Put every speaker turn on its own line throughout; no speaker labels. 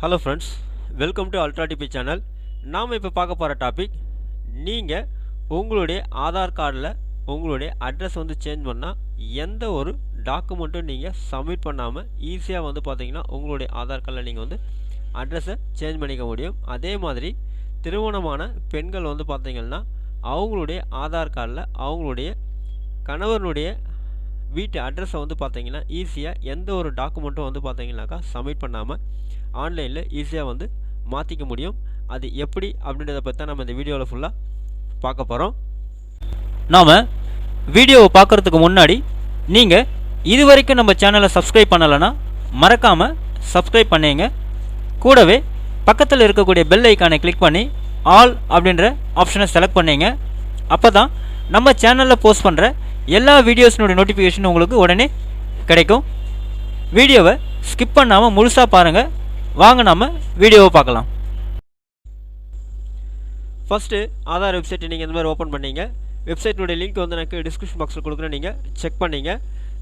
Hello friends welcome to ultra DP channel நாம் இப்போ பார்க்க போகிற டாபிக் நீங்கள் உங்களுடைய ஆதார் கார்டில் உங்களுடைய அட்ரஸ் வந்து சேஞ்ச் பண்ணால் எந்த ஒரு டாக்குமெண்ட்டும் நீங்கள் சப்மிட் பண்ணாமல் ஈஸியாக வந்து பார்த்தீங்கன்னா உங்களுடைய ஆதார் கார்டில் நீங்கள் வந்து அட்ரஸை சேஞ்ச் பண்ணிக்க முடியும். அதே மாதிரி திருமணமான பெண்கள் வந்து பார்த்தீங்கன்னா அவங்களுடைய ஆதார் கார்டில் அவங்களுடைய கணவனுடைய வீட்டு அட்ரஸை வந்து பார்த்தீங்கன்னா ஈஸியாக எந்த ஒரு டாக்குமெண்ட்டும் வந்து பார்த்தீங்கன்னாக்கா சப்மிட் பண்ணாமல் ஆன்லைனில் ஈஸியாக வந்து மாற்றிக்க முடியும். அது எப்படி அப்படின்றத பற்றி தான் நம்ம இந்த வீடியோவில் ஃபுல்லாக பார்க்க போகிறோம்
நாம் வீடியோவை பார்க்குறதுக்கு முன்னாடி நீங்கள் இது வரைக்கும் நம்ம சேனலை சப்ஸ்கிரைப் பண்ணலைன்னா மறக்காமல் சப்ஸ்கிரைப் பண்ணிங்க. கூடவே பக்கத்தில் இருக்கக்கூடிய பெல் ஐக்கானை கிளிக் பண்ணி ஆல் அப்படின்ற ஆப்ஷனை செலக்ட் பண்ணிங்க. அப்போ தான் நம்ம சேனலில் போஸ்ட் பண்ணுற எல்லா வீடியோஸினுடைய நோட்டிஃபிகேஷன் உங்களுக்கு உடனே கிடைக்கும். வீடியோவை ஸ்கிப் பண்ணாமல் முழுசாக பாருங்கள் வாங்க நாம் வீடியோவை பார்க்கலாம்.
ஃபஸ்ட்டு ஆதார் வெப்சைட்டை நீங்கள் இந்த மாதிரி ஓப்பன் பண்ணீங்க. வெப்சைட்டினுடைய லிங்க் வந்து எனக்கு டிஸ்கிரிப்ஷன் பாக்ஸில் கொடுக்குறேன். நீங்கள் செக் பண்ணீங்க.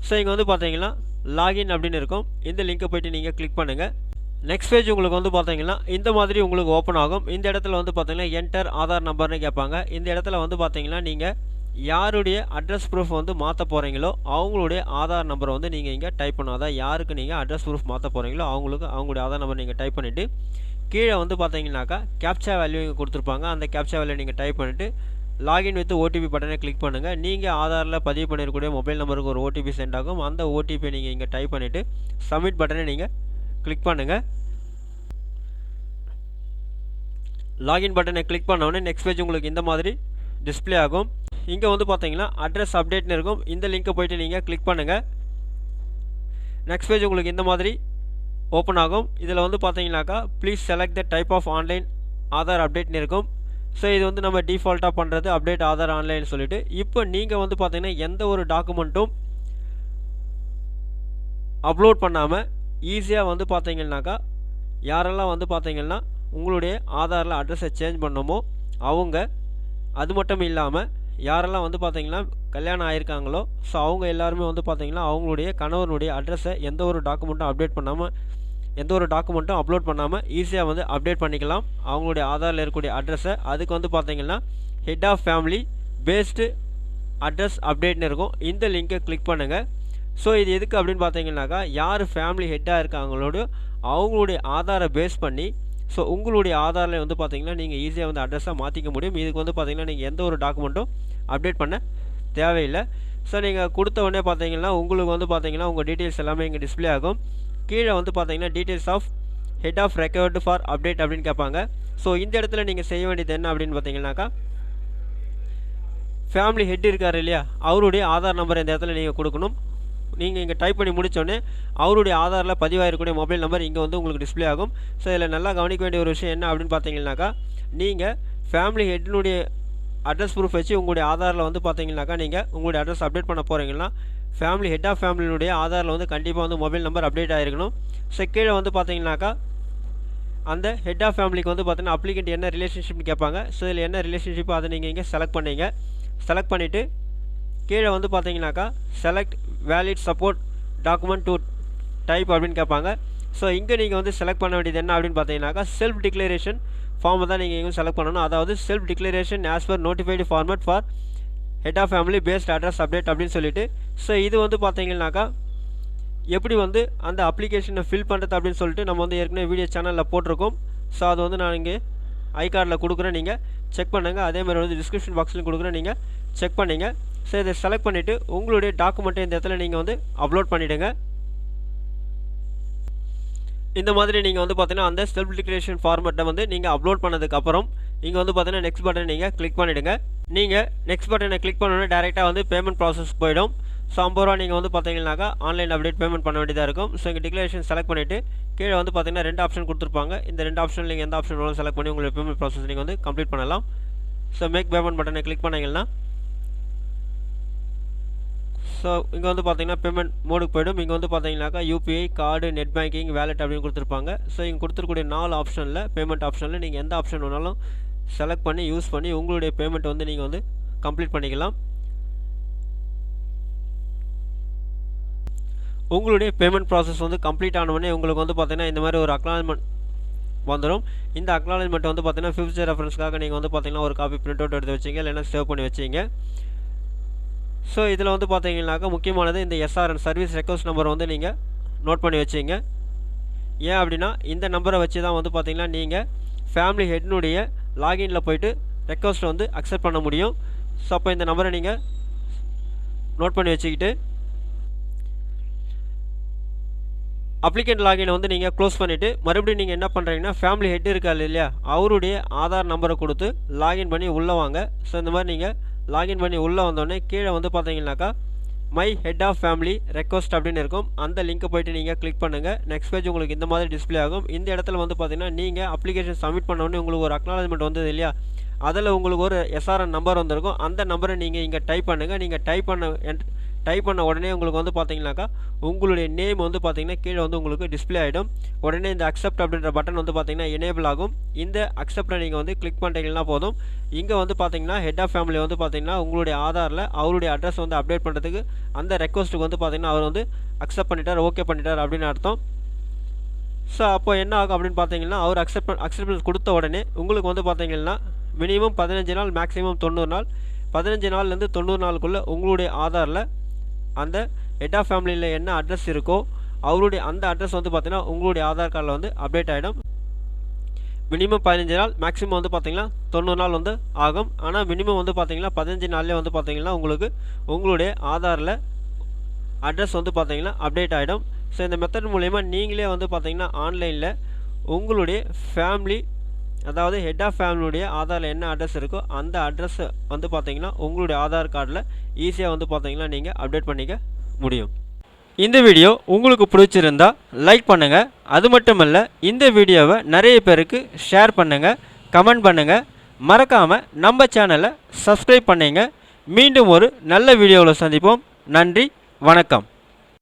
ஸோ இங்கே வந்து பார்த்தீங்கன்னா லாகின் அப்படின்னு இருக்கும். இந்த லிங்கை போய்ட்டு நீங்கள் கிளிக் பண்ணுங்கள் நெக்ஸ்ட் பேஜ் உங்களுக்கு வந்து பார்த்தீங்கன்னா இந்த மாதிரி உங்களுக்கு ஓப்பன் ஆகும். இந்த இடத்துல வந்து பார்த்தீங்கன்னா என்டர் ஆதார் நம்பர்னு கேட்பாங்க. இந்த இடத்துல வந்து பார்த்தீங்கன்னா நீங்கள் யாருடைய அட்ரஸ் ப்ரூஃப் வந்து மாற்ற போகிறீங்களோ அவங்களுடைய ஆதார் நம்பரை வந்து நீங்கள் இங்கே டைப் பண்ணாதான் அதான் யாருக்கு நீங்கள் அட்ரஸ் ப்ரூஃப் மாற்ற போகிறீங்களோ அவங்களுக்கு அவங்களுடைய ஆதார் நம்பர் நீங்கள் டைப் பண்ணிவிட்டு கீழே வந்து பார்த்தீங்கன்னாக்கா கேப்சா வேல்யூ இங்கே கொடுத்துருப்பாங்க. அந்த கேப்சா வேல்யூ நீங்கள் டைப் பண்ணிவிட்டு லாகின் வித் ஓடிபி பட்டனை கிளிக் பண்ணுங்கள் நீங்கள் ஆதாரில் பதிவு பண்ணிருக்கக்கூடிய மொபைல் நம்பருக்கு ஒரு ஓடிபி சென்ட் ஆகும். அந்த ஓடிபி நீங்கள் இங்கே டைப் பண்ணிவிட்டு சப்மிட் பட்டனை நீங்கள் கிளிக் பண்ணுங்கள் லாகின் பட்டனை கிளிக் பண்ணோடனே நெக்ஸ்ட் பேஜ் உங்களுக்கு இந்த மாதிரி டிஸ்ப்ளே ஆகும். இங்கே வந்து பார்த்தீங்கன்னா அட்ரஸ் அப்டேட்னு இருக்கும். இந்த லிங்க்கை போயிட்டு நீங்கள் கிளிக் பண்ணுங்கள் நெக்ஸ்ட் பேஜ் உங்களுக்கு இந்த மாதிரி ஓப்பன் ஆகும். இதில் வந்து பார்த்தீங்கன்னாக்கா please select the type of online Aadhaar அப்டேட்னு இருக்கும். ஸோ இது வந்து நம்ம டிஃபால்ட்டாக பண்ணுறது அப்டேட் ஆதார் ஆன்லைன் சொல்லிட்டு இப்போ நீங்கள் வந்து பார்த்தீங்கன்னா எந்த ஒரு டாக்குமெண்ட்டும் அப்லோட் பண்ணாமல் ஈஸியாக வந்து பார்த்தீங்கன்னாக்கா யாரெல்லாம் வந்து பார்த்தீங்கன்னா உங்களுடைய ஆதாரில் அட்ரஸை சேஞ்ச் பண்ணமோ அவங்க அது மட்டும் இல்லாமல் யாரெல்லாம் வந்து பார்த்தீங்கன்னா கல்யாணம் ஆயிருக்காங்களோ ஸோ அவங்க எல்லாருமே வந்து பார்த்தீங்கன்னா அவங்களுடைய கணவனுடைய அட்ரஸை எந்த ஒரு டாக்குமெண்ட்டும் அப்டேட் பண்ணாமல் எந்த ஒரு டாக்குமெண்ட்டும் அப்லோட் பண்ணாமல் ஈஸியாக வந்து அப்டேட் பண்ணிக்கலாம். அவங்களுடைய ஆதாரில் இருக்கக்கூடிய அட்ரஸை அதுக்கு வந்து பார்த்தீங்கன்னா head of family based address அப்டேட்னு இருக்கும். இந்த லிங்கை கிளிக் பண்ணுங்கள் ஸோ இது எதுக்கு அப்படின்னு பார்த்தீங்கன்னாக்கா யார் ஃபேமிலி ஹெட்டாக இருக்காங்களோட அவங்களுடைய ஆதாரை பேஸ் பண்ணி ஸோ உங்களுடைய ஆதாரில் வந்து பார்த்தீங்கன்னா நீங்கள் ஈஸியாக வந்து அட்ரஸாக மாற்றிக்க முடியும். இதுக்கு வந்து பார்த்தீங்கன்னா நீங்கள் எந்த ஒரு டாக்குமெண்ட்டும் அப்டேட் பண்ண தேவையில்லை. ஸோ நீங்கள் கொடுத்த உடனே பார்த்தீங்கன்னா உங்களுக்கு வந்து பார்த்தீங்கன்னா உங்கள் டீட்டெயில்ஸ் எல்லாமே இங்கே டிஸ்ப்ளே ஆகும். கீழே வந்து பார்த்தீங்கன்னா details of head of record for update அப்படின்னு கேட்பாங்க. ஸோ இந்த இடத்துல நீங்கள் செய்ய வேண்டியது என்ன அப்படின்னு பார்த்தீங்கன்னாக்கா ஃபேமிலி ஹெட் இருக்கார் இல்லையா? அவருடைய ஆதார் நம்பர் இந்த இடத்துல நீங்கள் கொடுக்கணும். நீங்கள் இங்கே டைப் பண்ணி முடித்தோடனே அவருடைய ஆதாரில் பதிவாயிருக்கூடிய மொபைல் நம்பர் இங்கே வந்து உங்களுக்கு டிஸ்ப்ளே ஆகும். ஸோ இதில் நல்லா கவனிக்க வேண்டிய ஒரு விஷயம் என்ன அப்படின்னு பார்த்தீங்கன்னாக்கா நீங்கள் ஃபேமிலி ஹெட்டினுடைய அட்ரஸ் ப்ரூஃப் வச்சு உங்களுடைய ஆதாரில் வந்து பார்த்தீங்கன்னாக்கா நீங்கள் உங்களுடைய அட்ரஸ் அப்டேட் பண்ண போகிறீங்கன்னா ஃபேமிலி ஹெட் ஆஃப் ஃபேமிலியினுடைய ஆதாரில் வந்து கண்டிப்பாக வந்து மொபைல் நம்பர் அப்டேட் ஆகிருக்கணும் ஸோ கீழே வந்து பார்த்தீங்கன்னாக்கா அந்த ஹெட் ஆஃப் ஃபேமிலிக்கு வந்து பார்த்தீங்கன்னா அப்ளிகேண்ட் என்ன ரிலேஷன்ஷிப்னு கேட்பாங்க. ஸோ இதில் என்ன ரிலேஷன்ஷிப்போ அதை நீங்கள் இங்கே செலக்ட் பண்ணீங்க. செலக்ட் பண்ணிவிட்டு கீழே வந்து பார்த்தீங்கன்னாக்கா select valid support document to type அப்படின்னு கேட்பாங்க. ஸோ இங்கே நீங்கள் வந்து செலக்ட் பண்ண வேண்டியது என்ன அப்படின்னு பார்த்தீங்கன்னாக்கா செல்ஃப் டிக்ளரேஷன் ஃபார்மை தான் நீங்கள் எங்கேயும் செலக்ட் பண்ணணும். அதாவது self declaration as per notified format for head of family based address update அப்படின்னு சொல்லிட்டு. ஸோ இது வந்து பார்த்தீங்கன்னாக்கா எப்படி வந்து அந்த அப்ளிகேஷனை ஃபில் பண்ணுறது அப்படின்னு சொல்லிட்டு நம்ம வந்து ஏற்கனவே வீடியோ சேனலில் போட்டிருக்கோம். ஸோ அது வந்து நான் இங்கே ஐ கார்டில் கொடுக்குறேன் நீங்கள் செக் பண்ணுங்கள் அதே மாதிரி வந்து டிஸ்கிரிப்ஷன் பாக்ஸ்லையும் கொடுக்குறேன் நீங்கள் செக் பண்ணிங்க. ஸோ இதை செலக்ட் பண்ணிவிட்டு உங்களுடைய டாக்குமெண்ட்டை இந்த இடத்துல நீங்கள் வந்து அப்லோட் பண்ணிவிடுங்க இந்த மாதிரி நீங்கள் வந்து பார்த்தீங்கன்னா அந்த செல்ஃப் டிக்ளரேஷன் ஃபார்மெட்டை வந்து நீங்கள் அப்லோட் பண்ணதுக்கப்புறம் இங்கே வந்து பார்த்தீங்கன்னா நெக்ஸ்ட் பட்டன் நீங்கள் கிளிக் பண்ணிவிடுங்க நீங்கள் நெக்ஸ்ட் பட்டனை கிளிக் பண்ணோன்னே டேரெக்டாக வந்து பேமெண்ட் ப்ராசஸ் போயிடும். ஸோ ஐம்பது ரூபா நீங்கள் வந்து பார்த்தீங்கன்னாக்கா ஆன்லைன் அப்டேட் பேமெண்ட் பண்ண வேண்டியதாக இருக்கும். ஸோ இங்கே டிக்ளரேஷன் செலக்ட் பண்ணிவிட்டு கீழே வந்து பார்த்தீங்கன்னா ரெண்டு ஆப்ஷன் கொடுத்துருப்பாங்க. இந்த ரெண்டு ஆப்ஷன் நீங்கள் எந்த ஆப்ஷன் வேணும் செலக்ட் பண்ணி உங்களுடைய பேமெண்ட் ப்ராசஸ் நீங்கள் வந்து கம்ப்ளீட் பண்ணலாம். ஸோ மேக் பேமெண்ட் பட்டனை கிளிக் பண்ணிங்கன்னா ஸோ இங்கே வந்து பார்த்தீங்கன்னா பேமெண்ட் மோடுக்கு போய்டும். இங்கே வந்து பார்த்தீங்கன்னாக்கா UPI card net banking wallet அப்படின்னு கொடுத்துருப்பாங்க. ஸோ இங்கே கொடுத்துருக்கூடிய நாலு ஆப்ஷனில் பேமெண்ட் ஆப்ஷனில் நீங்கள் எந்த ஆப்ஷன் வேணாலும் செலக்ட் பண்ணி யூஸ் பண்ணி உங்களுடைய பேமெண்ட் வந்து நீங்கள் வந்து கம்ப்ளீட் பண்ணிக்கலாம். உங்களுடைய பேமெண்ட் ப்ராசஸ் வந்து கம்ப்ளீட் ஆனவுடனே உங்களுக்கு வந்து பார்த்தீங்கன்னா இந்த மாதிரி ஒரு அக்னாலஜ்மெண்ட் வந்துடும் இந்த அக்னாலஜ்மெண்ட் வந்து பார்த்தீங்கன்னா ஃபியூச்சர் ரெஃபரன்ஸ்க்காக நீங்கள் வந்து பார்த்தீங்கன்னா ஒரு காப்பி பிரிண்ட் அவுட் எடுத்து வச்சிங்க. இல்லைன்னா சேவ் பண்ணி வச்சிங்க. ஸோ இதில் வந்து பார்த்தீங்கன்னாக்கா முக்கியமானது இந்த எஸ்ஆர்என் சர்வீஸ் ரெக்வஸ்ட் நம்பர் வந்து நீங்கள் நோட் பண்ணி வச்சிங்க. ஏன் அப்படின்னா இந்த நம்பரை வச்சு தான் வந்து பார்த்தீங்கன்னா நீங்கள் ஃபேமிலி ஹெட்னுடைய லாகின்ல போயிட்டு ரெக்வஸ்ட் வந்து அக்செப்ட் பண்ண முடியும். ஸோ அப்போ இந்த நம்பரை நீங்கள் நோட் பண்ணி வச்சுக்கிட்டு அப்ளிகேட் லாகினை வந்து நீங்கள் க்ளோஸ் பண்ணிவிட்டு மறுபடியும் நீங்கள் என்ன பண்ணுறீங்கன்னா ஃபேமிலி ஹெட் இருக்காது இல்லையா அவருடைய ஆதார் நம்பரை கொடுத்து லாகின் பண்ணி உள்ளே வாங்க. ஸோ இந்த மாதிரி நீங்கள் லாகின் பண்ணி உள்ளே வந்தோடனே கீழே வந்து பார்த்தீங்கன்னாக்கா my head of family request அப்படின்னு இருக்கும். அந்த லிங்க்கை போயிட்டு நீங்கள் கிளிக் பண்ணுங்கள் நெக்ஸ்ட் பேஜ் உங்களுக்கு இந்த மாதிரி டிஸ்ப்ளே ஆகும். இந்த இடத்துல வந்து பார்த்தீங்கன்னா நீங்கள் அப்ளிகேஷன் சப்மிட் பண்ணோடனே உங்களுக்கு ஒரு அக்னாலஜ்மெண்ட் வந்தது இல்லையா? அதில் உங்களுக்கு ஒரு எஸ்ஆர்என் நம்பர் வந்திருக்கும். அந்த நம்பரை நீங்கள் இங்கே டைப் பண்ணுங்கள் நீங்கள் டைப் பண்ண டைப் பண்ண உடனே உங்களுக்கு வந்து பார்த்தீங்கன்னாக்கா உங்களுடைய நேம் வந்து பார்த்தீங்கன்னா கீழே வந்து உங்களுக்கு டிஸ்ப்ளே ஆகிடும் உடனே இந்த அக்செப்ட் அப்படின்ற பட்டன் வந்து பார்த்தீங்கன்னா எனேபிள் ஆகும். இந்த அக்செப்டை நீங்கள் வந்து கிளிக் பண்ணிட்டீங்கன்னா போதும். இங்கே வந்து பார்த்தீங்கன்னா ஹெட் ஆஃப் ஃபேமிலி வந்து பார்த்தீங்கன்னா உங்களுடைய ஆதாரில் அவருடைய அட்ரஸ் வந்து அப்டேட் பண்ணுறதுக்கு அந்த ரெக்வஸ்ட்டுக்கு வந்து பார்த்தீங்கன்னா அவர் வந்து அக்செப்ட் பண்ணிட்டார் ஓகே பண்ணிட்டார் அப்படின்னு அர்த்தம். ஸோ அப்போ என்ன ஆகும் அப்படின்னு பார்த்தீங்கன்னா அவர் அக்செப்ட் அக்செப்டன்ஸ் கொடுத்த உடனே உங்களுக்கு வந்து பார்த்தீங்கன்னா மினிமம் பதினஞ்சு நாள் மேக்ஸிமம் தொண்ணூறு நாள். பதினஞ்சு நாள்லேருந்து தொண்ணூறு நாளுக்குள்ளே உங்களுடைய ஆதாரில் அந்த எட்டா ஃபேமிலியில் என்ன அட்ரஸ் இருக்கோ அவருடைய அந்த அட்ரஸ் வந்து பார்த்திங்கன்னா உங்களுடைய ஆதார் கார்டில் வந்து அப்டேட் ஆகிடும் மினிமம் பதினஞ்சு நாள் மேக்ஸிமம் வந்து பார்த்திங்கன்னா தொண்ணூறு நாள் வந்து ஆகும். ஆனால் மினிமம் வந்து பார்த்திங்கன்னா பதினஞ்சு நாள்லேயே வந்து பார்த்திங்கன்னா உங்களுக்கு உங்களுடைய ஆதாரில் அட்ரஸ் வந்து பார்த்திங்கன்னா அப்டேட் ஆகிடும் ஸோ இந்த மெத்தட் மூலயமா நீங்களே வந்து பார்த்திங்கன்னா ஆன்லைனில் உங்களுடைய ஃபேமிலி அதாவது ஹெட் ஆஃப் ஃபேமிலியுடைய ஆதாரில் என்ன அட்ரஸ் இருக்கோ அந்த அட்ரஸ் வந்து பார்த்தீங்கன்னா உங்களுடைய ஆதார் கார்டில் ஈஸியாக வந்து பார்த்தீங்கன்னா நீங்கள் அப்டேட் பண்ணிக்க முடியும். இந்த வீடியோ உங்களுக்கு பிடிச்சிருந்தா லைக் பண்ணுங்கள் அது மட்டும் இல்லை இந்த வீடியோவை நிறைய பேருக்கு ஷேர் பண்ணுங்கள் கமெண்ட் பண்ணுங்கள் மறக்காமல் நம்ம சேனலை சப்ஸ்கிரைப் பண்ணுங்க. மீண்டும் ஒரு நல்ல வீடியோவில் சந்திப்போம். நன்றி வணக்கம்.